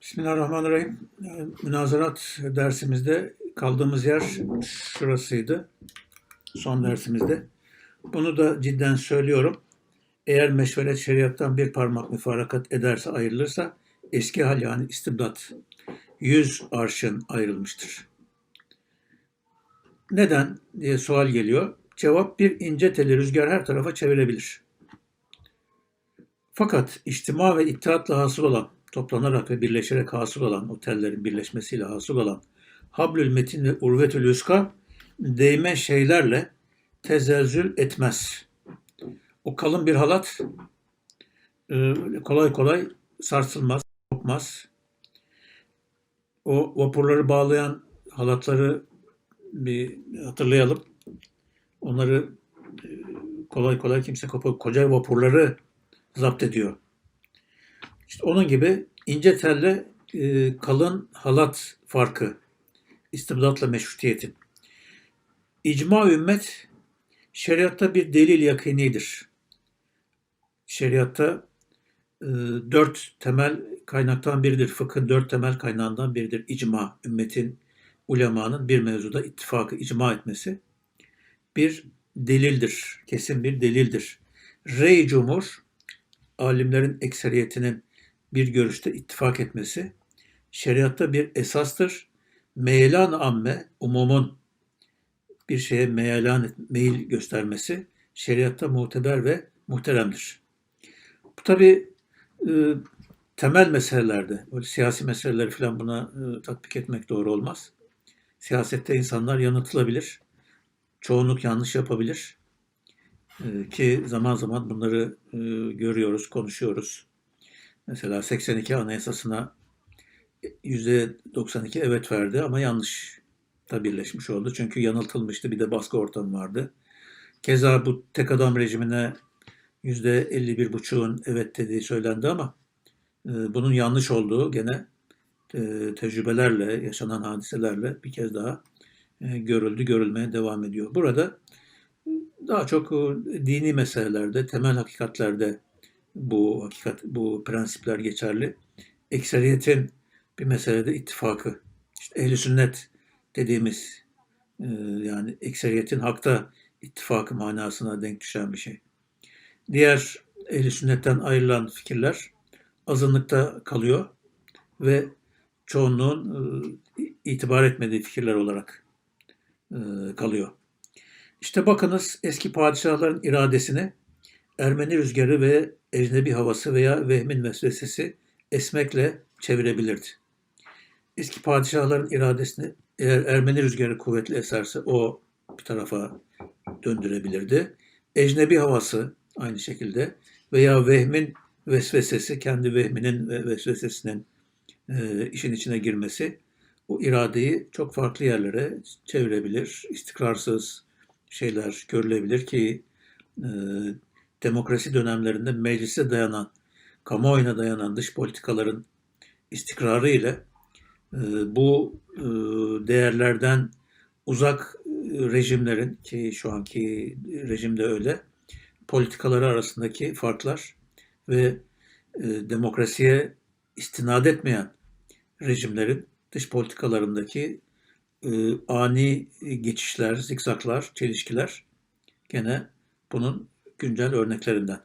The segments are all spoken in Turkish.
Bismillahirrahmanirrahim. Münazarat dersimizde kaldığımız yer şurasıydı. Son dersimizde. Bunu da cidden söylüyorum. Eğer meşvelet şeriattan bir parmak müfarakat ederse ayrılırsa eski hal yani istibdat yüz arşın ayrılmıştır. Neden diye sual geliyor. Cevap bir ince teli rüzgar her tarafa çevirebilir. Fakat içtima ve ittihatla hasıl olan, toplanarak ve birleşerek hasıl olan, o tellerin birleşmesiyle hasıl olan hablül metin ve urvetül üska değme şeylerle tezelzül etmez. O kalın bir halat e, kolay kolay sarsılmaz, kopmaz. O vapurları bağlayan halatları bir hatırlayalım. Onları e, kolay kolay kimse kopar. Koca vapurları zapt ediyor. İşte onun gibi ince telle e, kalın halat farkı istibdatla meşrutiyetin. İcma ümmet şeriatta bir delil yakinidir. Şeriatta e, dört temel kaynaktan biridir. Fıkhın dört temel kaynağından biridir. İcma, ümmetin, ulemanın bir mevzuda ittifakı icma etmesi bir delildir. Kesin bir delildir. Rey cumhur, alimlerin ekseriyetinin bir görüşte ittifak etmesi, şeriatta bir esastır. Meyelan amme, umumun bir şeye meyelan, meyil göstermesi, şeriatta muteber ve muhteremdir. Bu tabi e, temel meselelerde, böyle siyasi meseleleri falan buna e, tatbik etmek doğru olmaz. Siyasette insanlar yanıltılabilir, çoğunluk yanlış yapabilir. E, ki zaman zaman bunları e, görüyoruz, konuşuyoruz. Mesela 82 Anayasası'na %92 evet verdi ama yanlış da birleşmiş oldu. Çünkü yanıltılmıştı. Bir de baskı ortamı vardı. Keza bu tek adam rejimine %51,5'un evet dediği söylendi ama e, bunun yanlış olduğu gene e, tecrübelerle, yaşanan hadiselerle bir kez daha e, görüldü, görülmeye devam ediyor. Burada daha çok dini meselelerde, temel hakikatlerde bu hakikat, bu prensipler geçerli. Ekseriyetin bir meselede ittifakı, işte ehli sünnet dediğimiz yani ekseriyetin hakta ittifakı manasına denk düşen bir şey. Diğer ehli sünnetten ayrılan fikirler azınlıkta kalıyor ve çoğunluğun itibar etmediği fikirler olarak kalıyor. İşte bakınız eski padişahların iradesini Ermeni rüzgarı ve ecnebi havası veya vehmin vesvesesi esmekle çevirebilirdi. Eski padişahların iradesini eğer Ermeni rüzgarı kuvvetli eserse o bir tarafa döndürebilirdi. Ecnebi havası aynı şekilde veya vehmin vesvesesi, kendi vehminin ve vesvesesinin e, işin içine girmesi o iradeyi çok farklı yerlere çevirebilir. İstikrarsız şeyler görülebilir ki e, demokrasi dönemlerinde meclise dayanan, kamuoyuna dayanan dış politikaların istikrarı ile e, bu e, değerlerden uzak rejimlerin ki şu anki rejimde öyle politikaları arasındaki farklar ve e, demokrasiye istinad etmeyen rejimlerin dış politikalarındaki e, ani geçişler, zikzaklar, çelişkiler gene bunun güncel örneklerinden.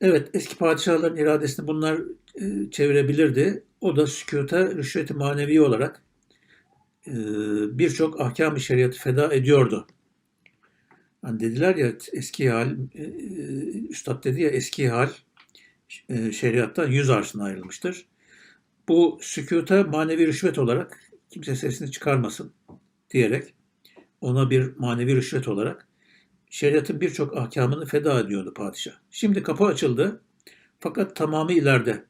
Evet, eski padişahların iradesini bunlar e, çevirebilirdi. O da sükuta rüşveti manevi olarak e, birçok ahkam-ı şeriatı feda ediyordu. Hani dediler ya eski hal, e, e Üstad dedi ya eski hal e, şeriattan yüz arşına ayrılmıştır. Bu sükuta manevi rüşvet olarak kimse sesini çıkarmasın diyerek ona bir manevi rüşvet olarak şeriatın birçok ahkamını feda ediyordu padişah. Şimdi kapı açıldı fakat tamamı ileride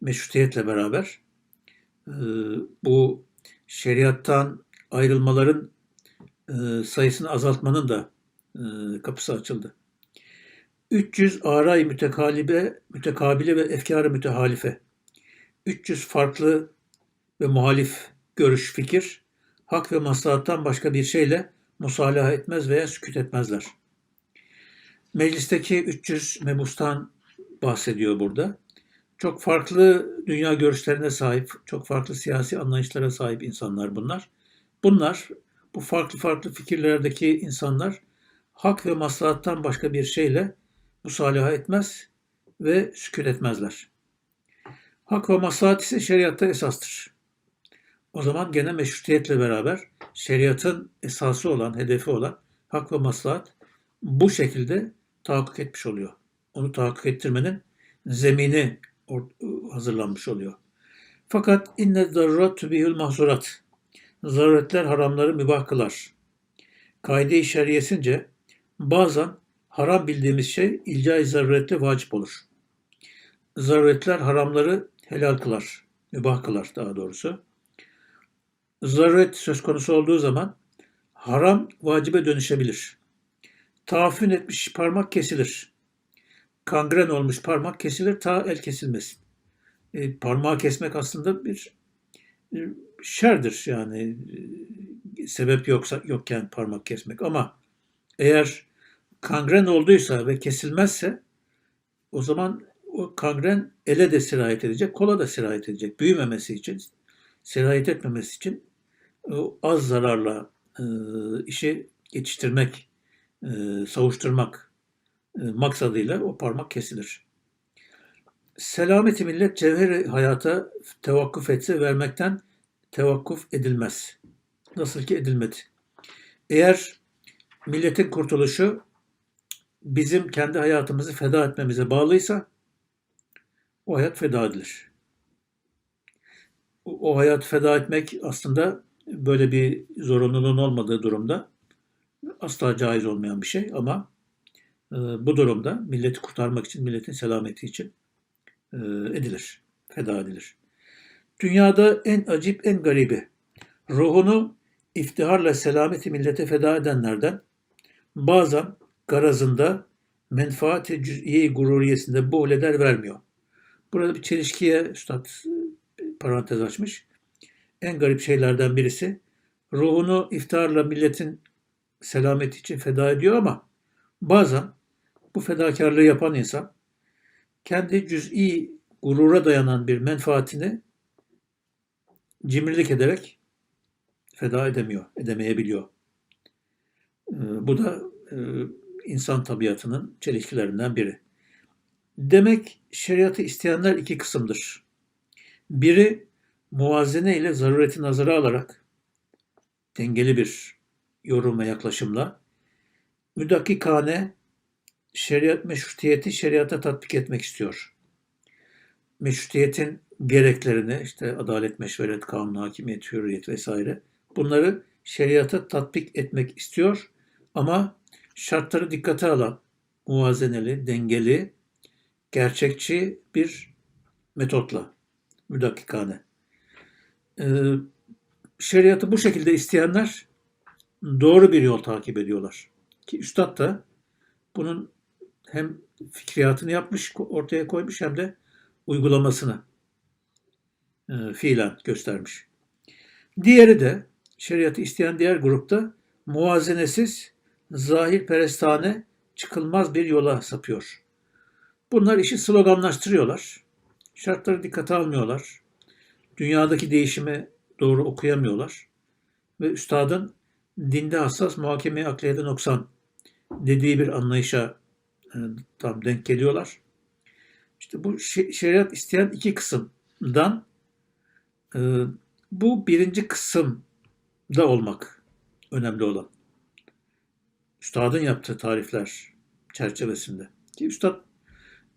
meşrutiyetle beraber bu şeriattan ayrılmaların sayısını azaltmanın da kapısı açıldı. 300 aray mütekalibe, mütekabile ve efkarı mütehalife. 300 farklı ve muhalif görüş, fikir, hak ve maslahattan başka bir şeyle musalaha etmez veya sükut etmezler. Meclisteki 300 mebustan bahsediyor burada. Çok farklı dünya görüşlerine sahip, çok farklı siyasi anlayışlara sahip insanlar bunlar. Bunlar, bu farklı farklı fikirlerdeki insanlar hak ve maslahattan başka bir şeyle musalaha etmez ve sükun etmezler. Hak ve maslahat ise şeriatta esastır. O zaman gene meşrutiyetle beraber şeriatın esası olan, hedefi olan hak ve maslahat bu şekilde tahakkuk etmiş oluyor. Onu tahakkuk ettirmenin zemini hazırlanmış oluyor. Fakat inne zarurat tübihül mahzurat. Zaruretler haramları mübah kılar. Kaide-i şeriyesince bazen haram bildiğimiz şey ilca-i zaruretle vacip olur. Zaruretler haramları helal kılar, mübah kılar daha doğrusu. Zaruret söz konusu olduğu zaman haram vacibe dönüşebilir. Tahaffün etmiş parmak kesilir. Kangren olmuş parmak kesilir ta el kesilmesin. E, parmağı kesmek aslında bir e, şerdir yani e, sebep yoksa yokken parmak kesmek ama eğer kangren olduysa ve kesilmezse o zaman o kangren ele de sirayet edecek, kola da sirayet edecek. Büyümemesi için, sirayet etmemesi için az zararla e, işi geçiştirmek, e, savuşturmak e, maksadıyla o parmak kesilir. Selameti millet cevheri hayata tevakkuf etse vermekten tevakkuf edilmez. Nasıl ki edilmedi. Eğer milletin kurtuluşu bizim kendi hayatımızı feda etmemize bağlıysa o hayat feda edilir. O, o hayat feda etmek aslında böyle bir zorunluluğun olmadığı durumda asla caiz olmayan bir şey ama e, bu durumda milleti kurtarmak için, milletin selameti için e, edilir, feda edilir. Dünyada en acip, en garibi, ruhunu iftiharla selameti millete feda edenlerden bazen garazında menfaati cüz'iye gururiyesinde bu eder vermiyor. Burada bir çelişkiye üstad parantez açmış. En garip şeylerden birisi ruhunu iftarla milletin selameti için feda ediyor ama bazen bu fedakarlığı yapan insan kendi cüz'i gurura dayanan bir menfaatini cimrilik ederek feda edemiyor, edemeyebiliyor. Bu da insan tabiatının çelişkilerinden biri. Demek şeriatı isteyenler iki kısımdır. Biri muvazene ile zarureti nazara alarak dengeli bir yorum ve yaklaşımla müdakikane şeriat meşrutiyeti şeriata tatbik etmek istiyor. Meşrutiyetin gereklerini işte adalet, meşveret, kanun, hakimiyet, hürriyet vesaire bunları şeriata tatbik etmek istiyor ama şartları dikkate alan muvazeneli, dengeli, gerçekçi bir metotla müdakikane. Ee, şeriatı bu şekilde isteyenler doğru bir yol takip ediyorlar. Ki Üstad da bunun hem fikriyatını yapmış, ortaya koymuş hem de uygulamasını e, fiilen göstermiş. Diğeri de şeriatı isteyen diğer grupta muvazenesiz, zahir perestane çıkılmaz bir yola sapıyor. Bunlar işi sloganlaştırıyorlar. Şartları dikkate almıyorlar. Dünyadaki değişimi doğru okuyamıyorlar. Ve üstadın dinde hassas muhakeme akliyede noksan dediği bir anlayışa e, tam denk geliyorlar. İşte bu şeriat isteyen iki kısımdan e, bu birinci kısımda olmak önemli olan. Üstadın yaptığı tarifler çerçevesinde. Ki üstad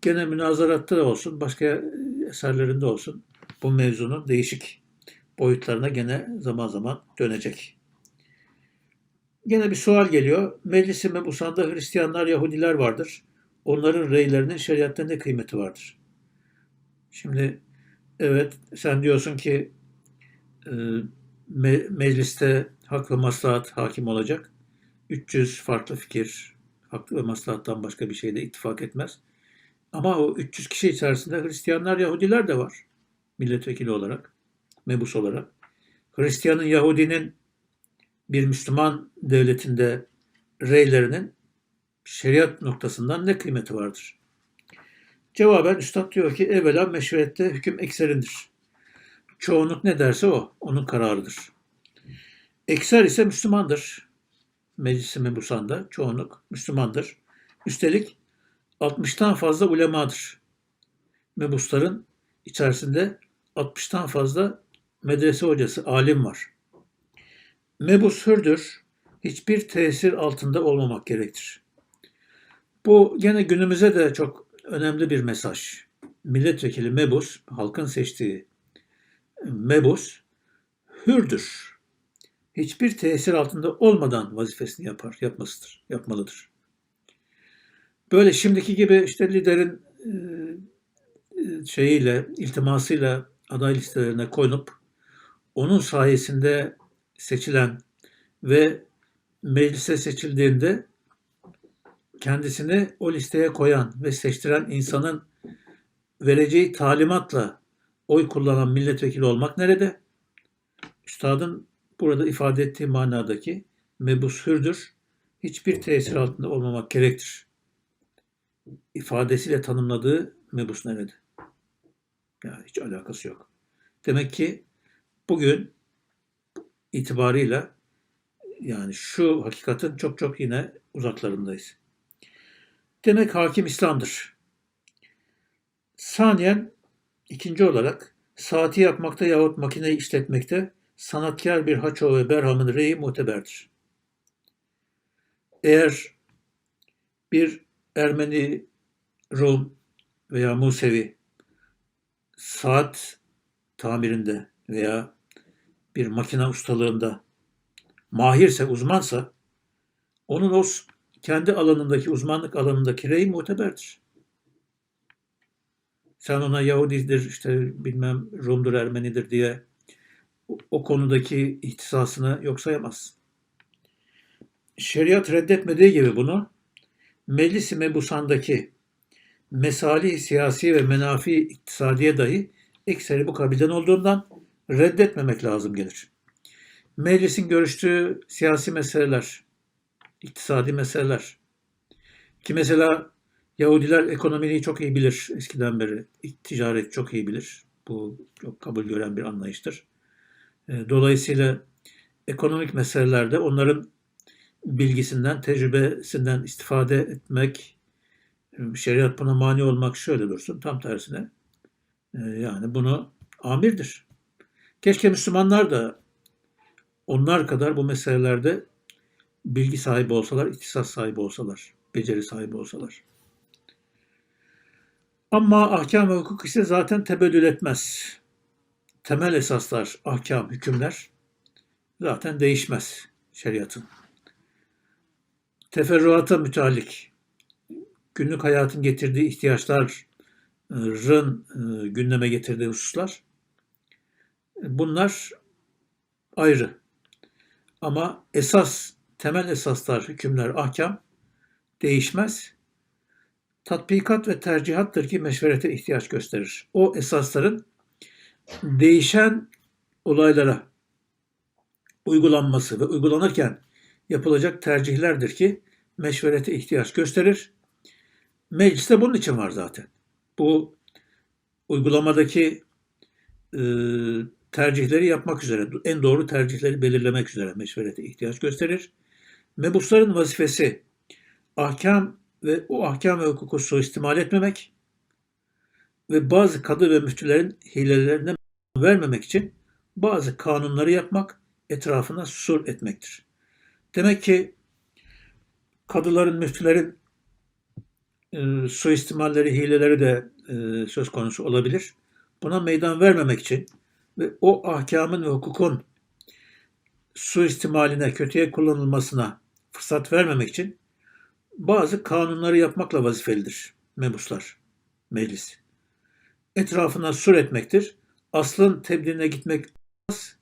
gene münazaratta da olsun, başka eserlerinde olsun bu mevzunun değişik boyutlarına gene zaman zaman dönecek. Gene bir sual geliyor. Meclis-i Mebusa'nda Hristiyanlar, Yahudiler vardır. Onların reylerinin şeriatta ne kıymeti vardır? Şimdi evet sen diyorsun ki e, me- mecliste hak ve maslahat hakim olacak. 300 farklı fikir hak ve maslahattan başka bir şeyde ittifak etmez. Ama o 300 kişi içerisinde Hristiyanlar, Yahudiler de var. Milletvekili olarak, mebus olarak. Hristiyanın, Yahudinin bir Müslüman devletinde reylerinin şeriat noktasından ne kıymeti vardır? Cevaben Üstad diyor ki evvela meşverette hüküm ekserindir. Çoğunluk ne derse o, onun kararıdır. Ekser ise Müslümandır. Meclisi mebusanda çoğunluk Müslümandır. Üstelik 60'tan fazla ulemadır. Mebusların içerisinde 60'tan fazla medrese hocası, alim var. Mebus hürdür, hiçbir tesir altında olmamak gerektir. Bu gene günümüze de çok önemli bir mesaj. Milletvekili mebus, halkın seçtiği mebus hürdür. Hiçbir tesir altında olmadan vazifesini yapar, yapmasıdır, yapmalıdır. Böyle şimdiki gibi işte liderin şeyiyle, iltimasıyla aday listelerine konup onun sayesinde seçilen ve meclise seçildiğinde kendisini o listeye koyan ve seçtiren insanın vereceği talimatla oy kullanan milletvekili olmak nerede? Üstadın burada ifade ettiği manadaki mebus hürdür, hiçbir tesir altında olmamak gerektir. İfadesiyle tanımladığı mebus nerede? Ya hiç alakası yok. Demek ki bugün itibarıyla yani şu hakikatin çok çok yine uzaklarındayız. Demek hakim İslam'dır. Saniyen ikinci olarak saati yapmakta yahut makineyi işletmekte sanatkar bir haço ve berhamın reyi muteberdir. Eğer bir Ermeni, Rum veya Musevi saat tamirinde veya bir makine ustalığında mahirse, uzmansa onun o kendi alanındaki, uzmanlık alanındaki rey muteberdir. Sen ona Yahudidir, işte bilmem Rum'dur, Ermenidir diye o, konudaki ihtisasını yok sayamazsın. Şeriat reddetmediği gibi bunu Meclis-i Mebusan'daki mesali siyasi ve menafi iktisadiye dahi ekseri bu kabilden olduğundan reddetmemek lazım gelir. Meclisin görüştüğü siyasi meseleler, iktisadi meseleler ki mesela Yahudiler ekonomiyi çok iyi bilir eskiden beri. Ticaret çok iyi bilir. Bu çok kabul gören bir anlayıştır. E, dolayısıyla ekonomik meselelerde onların bilgisinden, tecrübesinden istifade etmek, şeriat buna mani olmak şöyle dursun, tam tersine. E, yani bunu amirdir. Keşke Müslümanlar da onlar kadar bu meselelerde bilgi sahibi olsalar, ihtisas sahibi olsalar, beceri sahibi olsalar. Ama ahkam ve hukuk ise zaten tebeddül etmez. Temel esaslar, ahkam, hükümler zaten değişmez şeriatın. Teferruata mütalik, günlük hayatın getirdiği ihtiyaçların e, gündeme getirdiği hususlar bunlar ayrı. Ama esas, temel esaslar, hükümler, ahkam değişmez. Tatbikat ve tercihattır ki meşverete ihtiyaç gösterir. O esasların değişen olaylara uygulanması ve uygulanırken yapılacak tercihlerdir ki meşverete ihtiyaç gösterir. Meclis de bunun için var zaten. Bu uygulamadaki e, tercihleri yapmak üzere, en doğru tercihleri belirlemek üzere meşverete ihtiyaç gösterir. Mebusların vazifesi ahkam ve o ahkam ve hukuku suistimal etmemek ve bazı kadı ve müftülerin hilelerine vermemek için bazı kanunları yapmak, etrafına sur etmektir. Demek ki kadıların, müftülerin e, suistimalleri, hileleri de e, söz konusu olabilir. Buna meydan vermemek için ve o ahkamın ve hukukun suistimaline, kötüye kullanılmasına fırsat vermemek için bazı kanunları yapmakla vazifelidir mebuslar, meclis. Etrafına sur etmektir. Aslın tebdiline gitmek olmaz.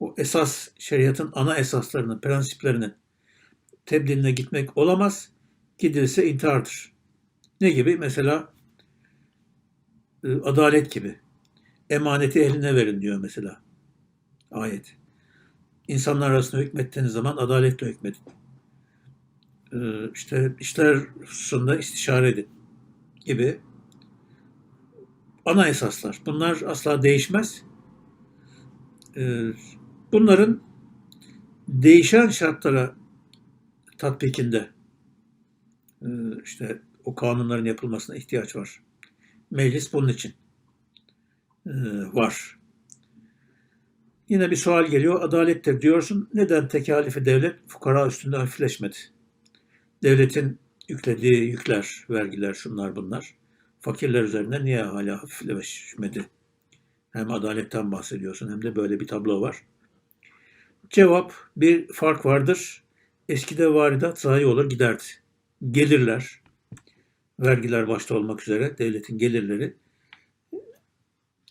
O esas, şeriatın ana esaslarının, prensiplerinin tebdiline gitmek olamaz. Gidilse intihardır. Ne gibi? Mesela e, adalet gibi. Emaneti eline verin diyor mesela ayet. İnsanlar arasında hükmettiğiniz zaman adaletle hükmedin. Ee, işte işler hususunda istişare edin gibi ana esaslar. Bunlar asla değişmez. Ee, bunların değişen şartlara tatbikinde e, işte o kanunların yapılmasına ihtiyaç var. Meclis bunun için e, var. Yine bir sual geliyor. Adalettir diyorsun. Neden tekalifi devlet fukara üstünde hafifleşmedi? Devletin yüklediği yükler, vergiler, şunlar bunlar. Fakirler üzerine niye hala hafifleşmedi? Hem adaletten bahsediyorsun hem de böyle bir tablo var. Cevap bir fark vardır. Eskide varidat zayi olur giderdi. Gelirler, vergiler başta olmak üzere devletin gelirleri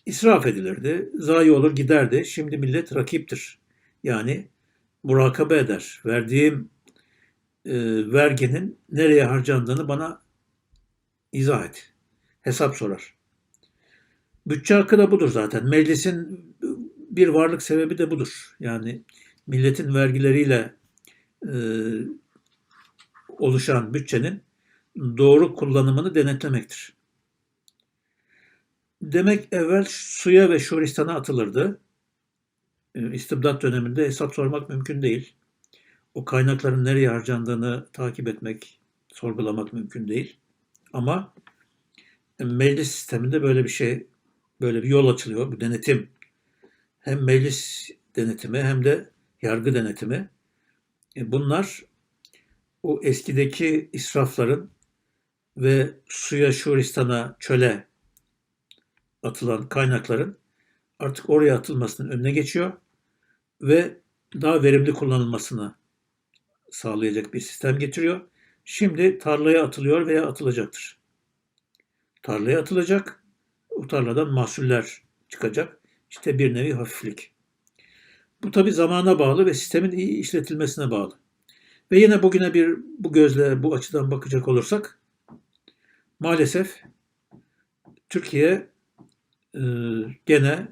israf edilirdi. Zayi olur giderdi. Şimdi millet rakiptir. Yani murakabe eder. Verdiğim e, verginin nereye harcandığını bana izah et. Hesap sorar. Bütçe hakkı da budur zaten. Meclisin bir varlık sebebi de budur. Yani milletin vergileriyle e, oluşan bütçenin doğru kullanımını denetlemektir. Demek evvel suya ve şuristana atılırdı. E, istibdat döneminde hesap sormak mümkün değil. O kaynakların nereye harcandığını takip etmek, sorgulamak mümkün değil. Ama meclis sisteminde böyle bir şey, böyle bir yol açılıyor. Bu denetim hem meclis denetimi hem de yargı denetimi. E, bunlar o eskideki israfların ve suya, şuristana, çöle atılan kaynakların artık oraya atılmasının önüne geçiyor ve daha verimli kullanılmasını sağlayacak bir sistem getiriyor. Şimdi tarlaya atılıyor veya atılacaktır. Tarlaya atılacak, o tarladan mahsuller çıkacak. İşte bir nevi hafiflik. Bu tabi zamana bağlı ve sistemin iyi işletilmesine bağlı. Ve yine bugüne bir bu gözle, bu açıdan bakacak olursak maalesef Türkiye e, gene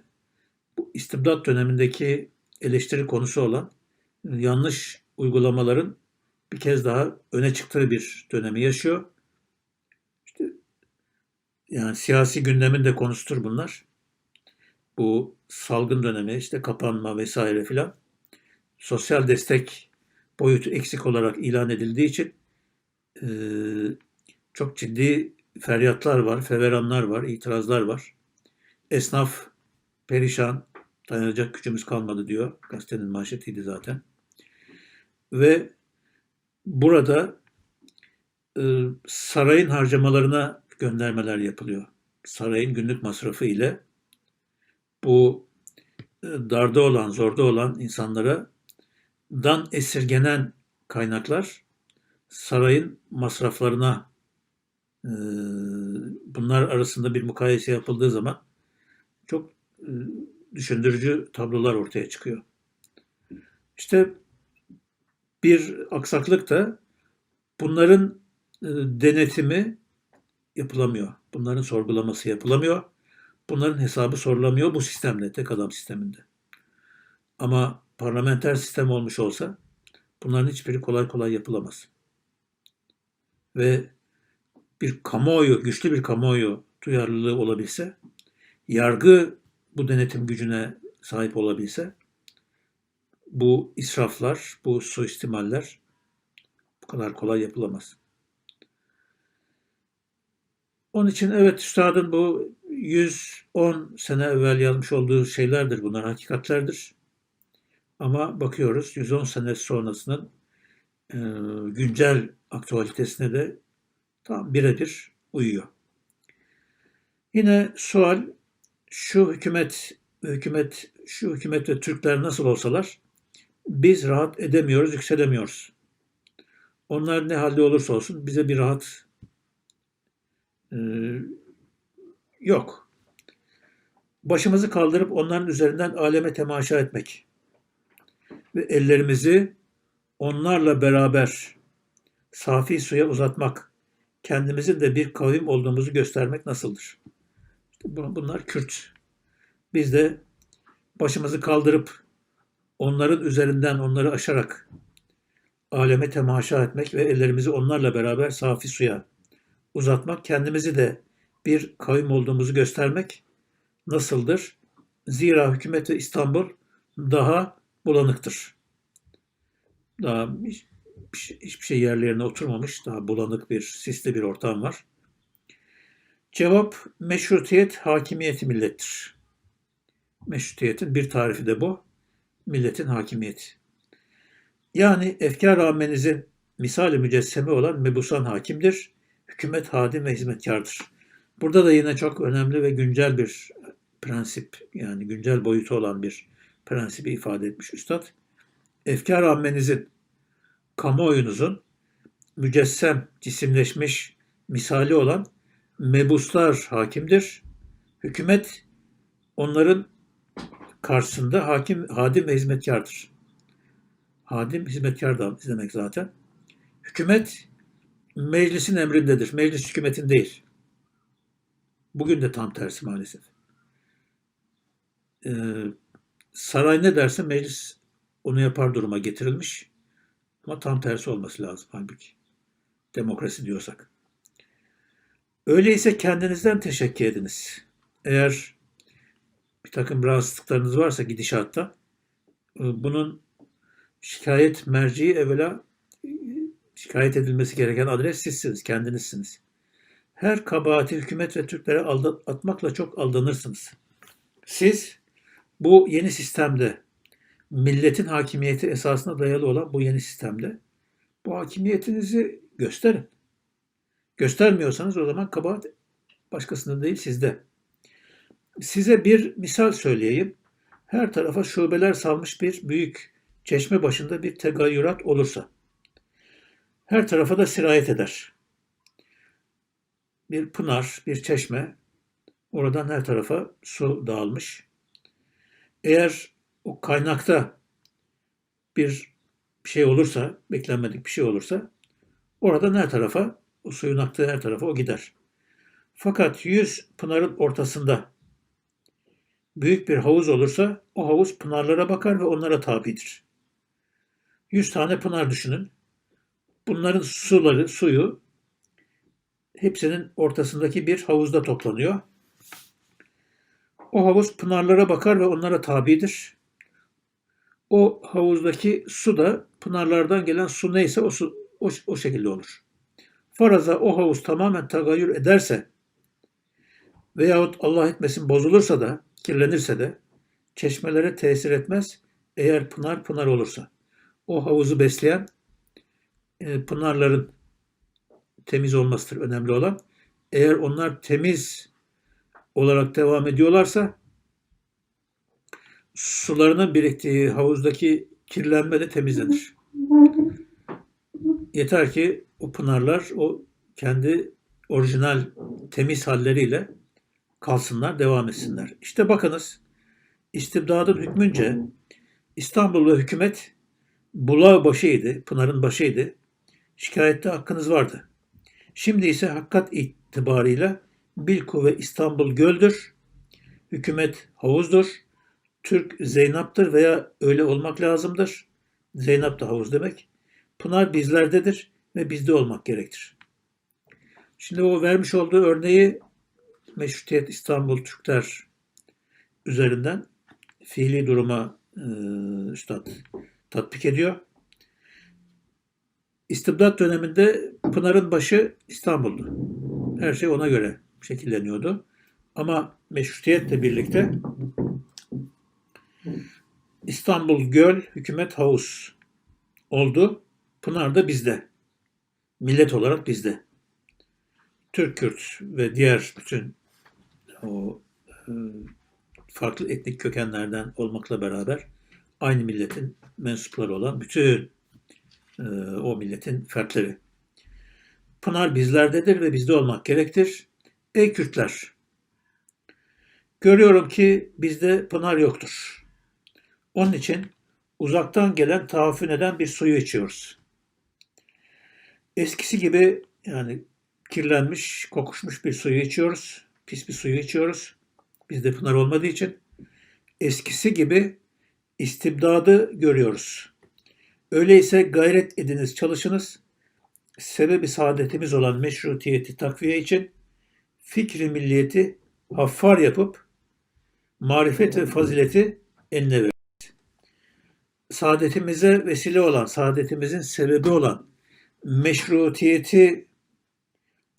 bu istibdat dönemindeki eleştiri konusu olan e, yanlış uygulamaların bir kez daha öne çıktığı bir dönemi yaşıyor. İşte yani siyasi gündemin de konusudur bunlar. Bu salgın dönemi, işte kapanma vesaire filan sosyal destek boyutu eksik olarak ilan edildiği için e, çok ciddi feryatlar var, feveranlar var, itirazlar var. Esnaf perişan, dayanacak gücümüz kalmadı diyor. Gazetenin manşetiydi zaten. Ve burada e, sarayın harcamalarına göndermeler yapılıyor. Sarayın günlük masrafı ile bu e, darda olan, zorda olan insanlara dan esirgenen kaynaklar sarayın masraflarına e, bunlar arasında bir mukayese yapıldığı zaman çok e, düşündürücü tablolar ortaya çıkıyor. İşte bir aksaklık da bunların e, denetimi yapılamıyor. Bunların sorgulaması yapılamıyor. Bunların hesabı sorulamıyor bu sistemle, tek adam sisteminde. Ama parlamenter sistem olmuş olsa bunların hiçbiri kolay kolay yapılamaz. Ve bir kamuoyu, güçlü bir kamuoyu duyarlılığı olabilse, yargı bu denetim gücüne sahip olabilse, bu israflar, bu suistimaller bu kadar kolay yapılamaz. Onun için evet üstadın bu 110 sene evvel yazmış olduğu şeylerdir bunlar, hakikatlerdir. Ama bakıyoruz 110 sene sonrasının e, güncel aktualitesine de tam birebir uyuyor. Yine sual şu hükümet hükümet şu hükümet ve Türkler nasıl olsalar biz rahat edemiyoruz, yükselemiyoruz. Onlar ne halde olursa olsun bize bir rahat e, yok. Başımızı kaldırıp onların üzerinden aleme temaşa etmek ve ellerimizi onlarla beraber safi suya uzatmak, kendimizin de bir kavim olduğumuzu göstermek nasıldır? İşte bunlar Kürt. Biz de başımızı kaldırıp onların üzerinden onları aşarak aleme temaşa etmek ve ellerimizi onlarla beraber safi suya uzatmak, kendimizi de bir kavim olduğumuzu göstermek nasıldır? Zira hükümet ve İstanbul daha bulanıktır. Daha hiç- hiçbir şey yerli yerine oturmamış, daha bulanık bir, sisli bir ortam var. Cevap meşrutiyet hakimiyeti millettir. Meşrutiyetin bir tarifi de bu. Milletin hakimiyeti. Yani efkar amenizin misali mücesseme olan mebusan hakimdir. Hükümet hadim ve hizmetkardır. Burada da yine çok önemli ve güncel bir prensip yani güncel boyutu olan bir prensibi ifade etmiş Üstad. Efkar ammenizin, kamuoyunuzun mücessem, cisimleşmiş misali olan mebuslar hakimdir. Hükümet onların karşısında hakim, hadim ve hizmetkardır. Hadim, hizmetkar da demek zaten. Hükümet meclisin emrindedir. Meclis hükümetin değil. Bugün de tam tersi maalesef. Ee, saray ne derse meclis onu yapar duruma getirilmiş. Ama tam tersi olması lazım halbuki. Demokrasi diyorsak. Öyleyse kendinizden teşekkür ediniz. Eğer bir takım rahatsızlıklarınız varsa gidişatta e, bunun şikayet merciği evvela e, şikayet edilmesi gereken adres sizsiniz, kendinizsiniz. Her kabahati hükümet ve Türklere alda- atmakla çok aldanırsınız. Siz bu yeni sistemde milletin hakimiyeti esasına dayalı olan bu yeni sistemde bu hakimiyetinizi gösterin. Göstermiyorsanız o zaman kabahat başkasında değil sizde. Size bir misal söyleyeyim. Her tarafa şubeler salmış bir büyük çeşme başında bir tegayyürat olursa her tarafa da sirayet eder. Bir pınar, bir çeşme oradan her tarafa su dağılmış. Eğer o kaynakta bir şey olursa, beklenmedik bir şey olursa oradan her tarafa, o suyun aktığı her tarafa o gider. Fakat yüz pınarın ortasında büyük bir havuz olursa o havuz pınarlara bakar ve onlara tabidir. Yüz tane pınar düşünün. Bunların suları, suyu hepsinin ortasındaki bir havuzda toplanıyor. O havuz pınarlara bakar ve onlara tabidir. O havuzdaki su da pınarlardan gelen su neyse o, su, o, o şekilde olur. Faraza o havuz tamamen tagayyür ederse veyahut Allah etmesin bozulursa da, kirlenirse de çeşmelere tesir etmez eğer pınar pınar olursa. O havuzu besleyen e, pınarların temiz olmasıdır önemli olan. Eğer onlar temiz olarak devam ediyorlarsa sularının biriktiği havuzdaki kirlenme de temizlenir. Yeter ki o pınarlar o kendi orijinal temiz halleriyle kalsınlar, devam etsinler. İşte bakınız istibdadın hükmünce İstanbul ve hükümet bulağı başıydı, pınarın başıydı. Şikayette hakkınız vardı. Şimdi ise hakikat itibarıyla Bilku ve İstanbul göldür. Hükümet havuzdur. Türk Zeynap'tır veya öyle olmak lazımdır. Zeynep de havuz demek. Pınar bizlerdedir ve bizde olmak gerektir. Şimdi o vermiş olduğu örneği Meşrutiyet İstanbul Türkler üzerinden fiili duruma e, üstad tatbik ediyor. İstibdat döneminde Pınar'ın başı İstanbul'du. Her şey ona göre şekilleniyordu. Ama meşrutiyetle birlikte İstanbul Göl, hükümet havuz oldu. Pınar da bizde. Millet olarak bizde. Türk, Kürt ve diğer bütün o e, farklı etnik kökenlerden olmakla beraber aynı milletin mensupları olan bütün e, o milletin fertleri. Pınar bizlerdedir ve bizde olmak gerektir. Ey Kürtler! Görüyorum ki bizde pınar yoktur. Onun için uzaktan gelen tahaffün eden bir suyu içiyoruz. Eskisi gibi yani kirlenmiş, kokuşmuş bir suyu içiyoruz. Pis bir suyu içiyoruz. Bizde pınar olmadığı için eskisi gibi istibdadı görüyoruz. Öyleyse gayret ediniz, çalışınız. Sebebi saadetimiz olan meşrutiyeti takviye için fikri milliyeti haffar yapıp marifet ve fazileti eline veririz. Saadetimize vesile olan, saadetimizin sebebi olan meşrutiyeti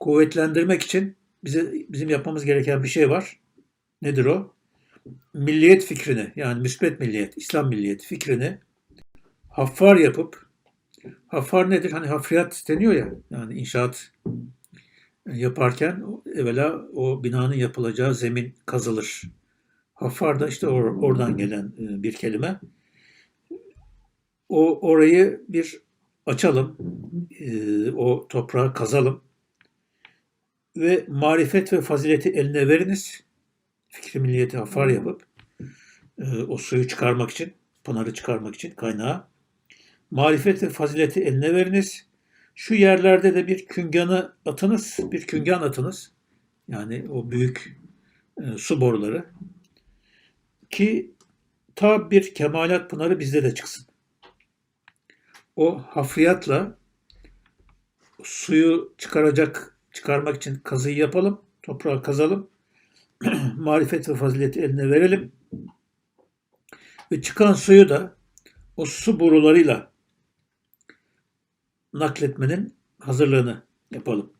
kuvvetlendirmek için bize bizim yapmamız gereken bir şey var. Nedir o? Milliyet fikrini yani müsbet milliyet, İslam milliyeti fikrini haffar yapıp haffar nedir? Hani hafriyat deniyor ya yani inşaat yaparken evvela o binanın yapılacağı zemin kazılır. Haffar da işte or- oradan gelen e, bir kelime. O orayı bir açalım, e, o toprağı kazalım ve marifet ve fazileti eline veriniz. Fikri milliyeti haffar yapıp e, o suyu çıkarmak için, pınarı çıkarmak için kaynağı. Marifet ve fazileti eline veriniz. Şu yerlerde de bir künganı atınız, bir küngan atınız. Yani o büyük e, su boruları. Ki ta bir kemalat pınarı bizde de çıksın. O hafriyatla suyu çıkaracak, çıkarmak için kazıyı yapalım, toprağı kazalım. Marifet ve fazileti eline verelim. Ve çıkan suyu da o su borularıyla nakletmenin hazırlığını yapalım.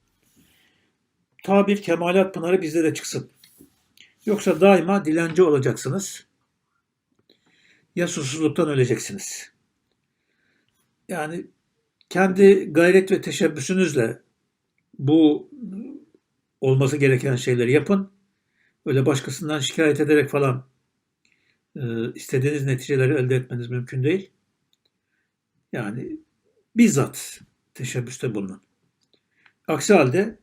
Ta bir kemalat pınarı bizde de çıksın. Yoksa daima dilenci olacaksınız. Ya susuzluktan öleceksiniz. Yani kendi gayret ve teşebbüsünüzle bu olması gereken şeyleri yapın. Öyle başkasından şikayet ederek falan e, istediğiniz neticeleri elde etmeniz mümkün değil. Yani bizzat teşebbüste bulunun. Aksi halde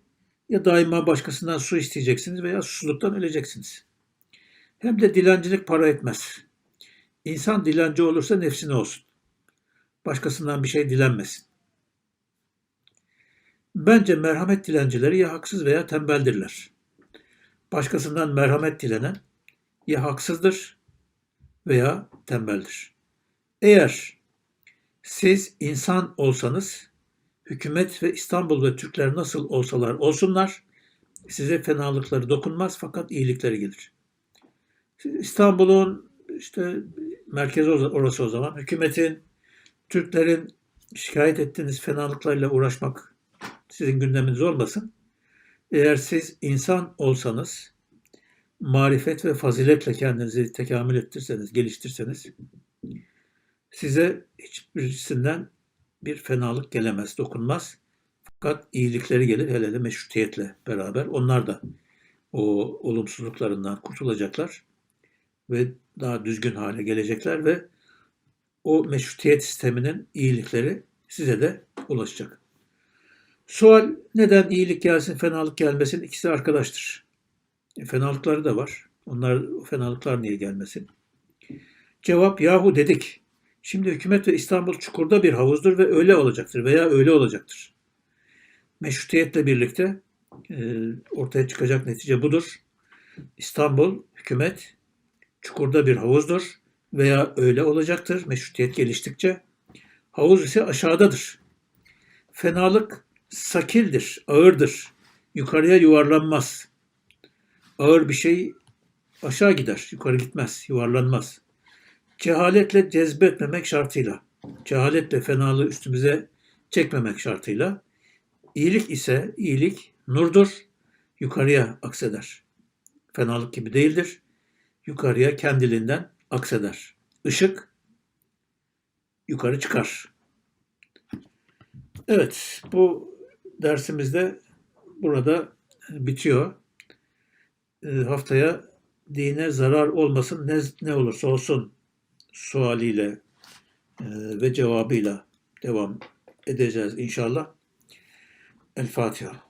ya daima başkasından su isteyeceksiniz veya susuzluktan öleceksiniz. Hem de dilencilik para etmez. İnsan dilenci olursa nefsine olsun. Başkasından bir şey dilenmesin. Bence merhamet dilencileri ya haksız veya tembeldirler. Başkasından merhamet dilenen ya haksızdır veya tembeldir. Eğer siz insan olsanız, hükümet ve İstanbul ve Türkler nasıl olsalar olsunlar, size fenalıkları dokunmaz fakat iyilikleri gelir. İstanbul'un işte merkezi orası o zaman, hükümetin, Türklerin şikayet ettiğiniz fenalıklarla uğraşmak sizin gündeminiz olmasın. Eğer siz insan olsanız, marifet ve faziletle kendinizi tekamül ettirseniz, geliştirseniz, size hiçbirisinden bir fenalık gelemez, dokunmaz. Fakat iyilikleri gelir hele de meşrutiyetle beraber. Onlar da o olumsuzluklarından kurtulacaklar ve daha düzgün hale gelecekler ve o meşrutiyet sisteminin iyilikleri size de ulaşacak. Sual neden iyilik gelsin, fenalık gelmesin? İkisi arkadaştır. E, fenalıkları da var. Onlar fenalıklar niye gelmesin? Cevap yahu dedik. Şimdi hükümet ve İstanbul çukurda bir havuzdur ve öyle olacaktır veya öyle olacaktır. Meşrutiyetle birlikte e, ortaya çıkacak netice budur. İstanbul hükümet çukurda bir havuzdur veya öyle olacaktır meşrutiyet geliştikçe. Havuz ise aşağıdadır. Fenalık sakildir, ağırdır. Yukarıya yuvarlanmaz. Ağır bir şey aşağı gider, yukarı gitmez, yuvarlanmaz. Cehaletle cezbetmemek şartıyla, cehaletle fenalığı üstümüze çekmemek şartıyla, iyilik ise iyilik nurdur, yukarıya akseder. Fenalık gibi değildir, yukarıya kendiliğinden akseder. Işık yukarı çıkar. Evet, bu dersimizde burada bitiyor. E, haftaya dine zarar olmasın ne, ne olursa olsun sualiyle e, ve cevabıyla devam edeceğiz inşallah. El Fatiha.